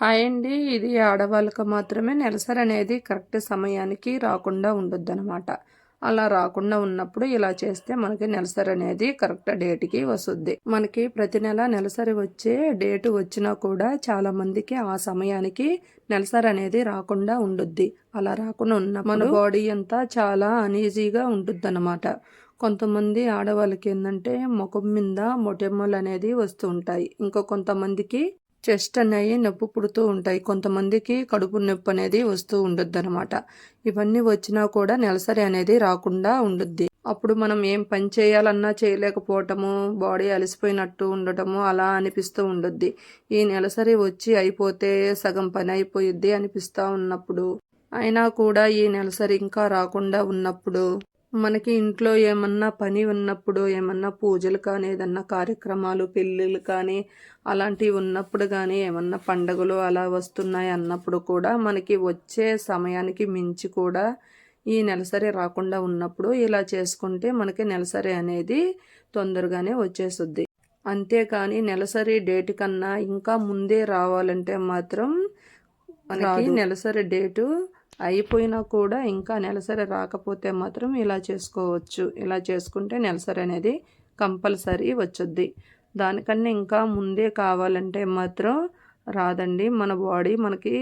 Hi అండి ఇది ఆడవాళ్ళకు మాత్రమే నెలసరి అనేది కరెక్ట్ సమయానికి రాకుండా ఉండొద్దనమాట అలా రాకుండా ఉన్నప్పుడు ఇలా చేస్తే మనకి నెలసరి అనేది కరెక్ట్ డేట్కి వస్తుంది. మనకి ప్రతి నెల నెలసరి వచ్చే డేట్ వచ్చినా కూడా చాలా మందికి ఆ సమయానికి నెలసరి అనేది రాకుండా ఉండుద్ది. అలా రాకుండా ఉన్న మన బాడీ అంతా చాలా అనీజీగా ఉంటుంది అనమాట కొంతమంది ఆడవాళ్ళకి ఏంటంటే ముఖం మీద మొటెమ్మలు అనేది వస్తూ ఉంటాయి. ఇంకా కొంతమందికి చెస్ట్ అనేవి నొప్పి పుడుతూ ఉంటాయి. కొంతమందికి కడుపు నొప్పి అనేది వస్తూ ఉండొద్దు అనమాట ఇవన్నీ వచ్చినా కూడా నెలసరి అనేది రాకుండా ఉండుద్ది. అప్పుడు మనం ఏం పని చేయాలన్నా చేయలేకపోవటము బాడీ అలసిపోయినట్టు ఉండటము అలా అనిపిస్తూ ఉండొద్ది. ఈ నెలసరి వచ్చి అయిపోతే సగం పని అయిపోయిద్ది అనిపిస్తూ ఉన్నప్పుడు. అయినా కూడా ఈ నెలసరి ఇంకా రాకుండా ఉన్నప్పుడు మనకి ఇంట్లో ఏమన్నా పని ఉన్నప్పుడు ఏమన్నా పూజలు కానీ ఏదన్నా కార్యక్రమాలు పెళ్ళిళ్ళు కానీ అలాంటివి ఉన్నప్పుడు కానీ ఏమన్నా పండగలు అలా వస్తున్నాయి అన్నప్పుడు కూడా మనకి వచ్చే సమయానికి మించి కూడా ఈ నెలసరి రాకుండా ఉన్నప్పుడు ఇలా చేసుకుంటే మనకి నెలసరి అనేది తొందరగానే వచ్చేస్తుంది అంతేకాని నెలసరి డేట్ కన్నా ఇంకా ముందే రావాలంటే మాత్రం మనకి నెలసరి డేటు అయిపోయినా కూడా ఇంకా నెలసరి రాకపోతే మాత్రం ఇలా చేసుకోవచ్చు. ఇలా చేసుకుంటే నెలసరి అనేది కంపల్సరీ వచ్చుద్ది. దానికన్నా ఇంకా ముందే కావాలంటే మాత్రం రాదండి. మన బాడీ మనకి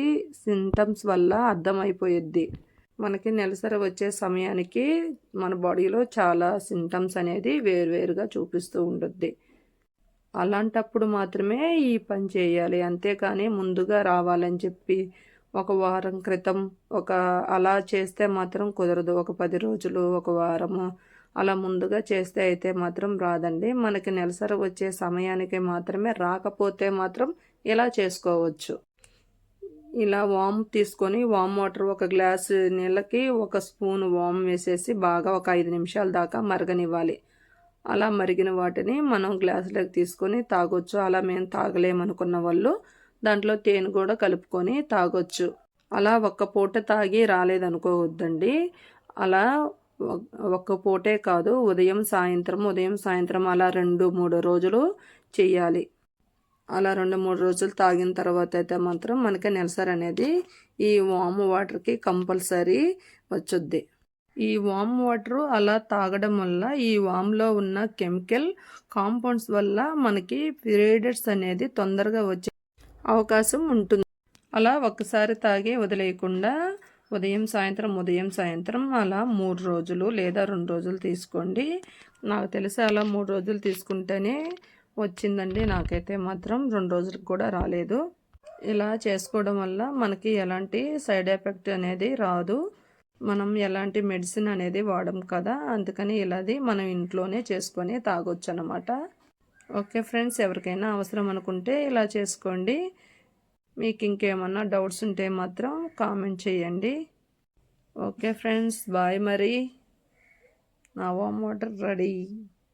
సింటమ్స్ వల్ల అర్థమైపోయిద్ది. మనకి నెలసరి వచ్చే సమయానికి మన బాడీలో చాలా సింటమ్స్ అనేది వేరువేరుగా చూపిస్తూ ఉంటుంది అలాంటప్పుడు మాత్రమే ఈ పని చేయాలి. అంతేకాని ముందుగా రావాలని చెప్పి ఒక వారం క్రితం ఒక అలా చేస్తే మాత్రం కుదరదు. ఒక పది రోజులు ఒక వారము అలా ముందుగా చేస్తే అయితే మాత్రం రాదండి. మనకి నెలసరి వచ్చే సమయానికి మాత్రమే రాకపోతే మాత్రం ఇలా చేసుకోవచ్చు. ఇలా వామ్ తీసుకొని వామ్ వాటర్ ఒక గ్లాస్ నీళ్ళకి ఒక స్పూన్ వామ్ వేసేసి బాగా ఒక ఐదు నిమిషాల దాకా మరగనివ్వాలి. అలా మరిగిన వాటిని మనం గ్లాసులోకి తీసుకొని తాగొచ్చు. అలా మేము తాగలేమనుకున్న వాళ్ళు దాంట్లో తేనె కూడా కలుపుకొని తాగొచ్చు. అలా ఒక్క పూట తాగి రాలేదనుకోవద్దండి. అలా ఒక్క పూటే కాదు ఉదయం సాయంత్రం ఉదయం సాయంత్రం అలా రెండు మూడు రోజులు చేయాలి అలా రెండు మూడు రోజులు తాగిన తర్వాత అయితే మాత్రం మనకి నెలసరి అనేది ఈ వామ్ వాటర్కి కంపల్సరీ వచ్చుద్ది. ఈ వామ్ వాటర్ అలా తాగడం వల్ల ఈ వామ్లో ఉన్న కెమికల్ కాంపౌండ్స్ వల్ల మనకి పీరియడ్స్ అనేది తొందరగా వచ్చే అవకాశం ఉంటుంది. అలా ఒక్కసారి తాగి వదిలేయకుండా ఉదయం సాయంత్రం ఉదయం సాయంత్రం అలా మూడు రోజులు లేదా రెండు రోజులు తీసుకోండి. నాకు తెలిసి అలా మూడు రోజులు తీసుకుంటేనే వచ్చిందండి. నాకైతే మాత్రం రెండు రోజులకు కూడా రాలేదు. ఇలా చేసుకోవడం వల్ల మనకి ఎలాంటి సైడ్ ఎఫెక్ట్ అనేది రాదు. మనం ఎలాంటి మెడిసిన్ అనేది వాడం కదా. అందుకని ఇలాది మనం ఇంట్లోనే చేసుకొని తాగొచ్చు అనమాట ఓకే ఫ్రెండ్స్ ఎవరికైనా అవసరం అనుకుంటే ఇలా చేసుకోండి. మీకు ఇంకేమన్నా డౌట్స్ ఉంటే మాత్రం కామెంట్ చేయండి. ఓకే ఫ్రెండ్స్ బాయ్ మరి. నా వామ్ వాటర్ రెడీ.